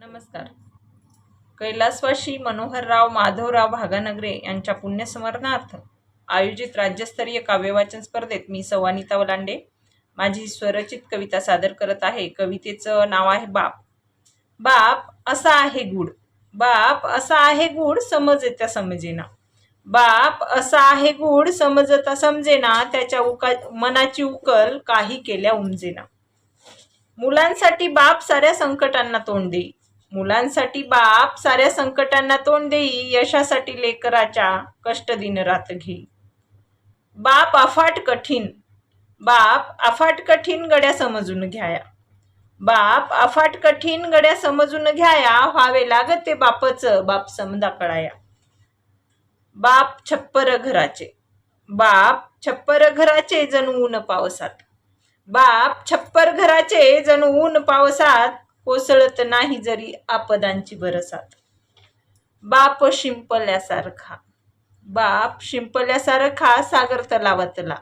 नमस्कार. कैलासवाशी मनोहरराव माधवराव भागानगरे यांच्या पुण्यस्मरणार्थ आयोजित राज्यस्तरीय काव्यवाचन स्पर्धेत मी सवानिता वलांडे. माझी स्वरचित कविता सादर करत आहे. कवितेचं नाव आहे बाप. बाप असा आहे गुड बाप असा आहे गुड समजता समजेना. बाप असा आहे गुड समजता समजेना. त्याच्या उका मनाची उकल काही केल्या उमजेना. मुलांसाठी बाप साऱ्या संकटांना तोंड देई मुलांसाठी बाप साऱ्या संकटांना तोंड देई यशासाठी लेकराच्या कष्ट दिन रात घेई बाप अफाट कठीण बाप अफाट कठीण गड्या समजून घ्याया. बाप अफाट कठीण गड्या समजून घ्याया व्हावे लागत ते बापचं बाप समजा कळाया. बाप छप्पर घराचे बाप छप्पर घराचे जणू ऊन पावसात. बाप छप्पर घराचे जणू ऊन पावसात कोसळत नाही जरी आपदांची बरसात. बाप शिंपल्यासारखा. बाप शिंपल्यासारखा सागर तलावातला.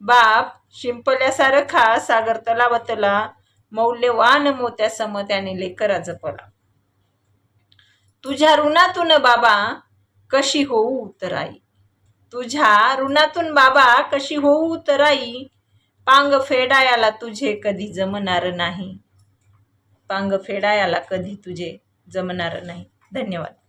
बाप शिंपल्यासारखा सागर तलावातला. मौल्यवान मोत्या सम त्याने लेकरा जपला. तुझ्या ऋणातून बाबा कशी होऊ उतराई? तुझ्या ऋणातून बाबा कशी होऊ उतराई? पांग फेडायाला तुझे कधी जमणार नाही. पांग फेडायला कधी तुझे जमणार नाही. धन्यवाद.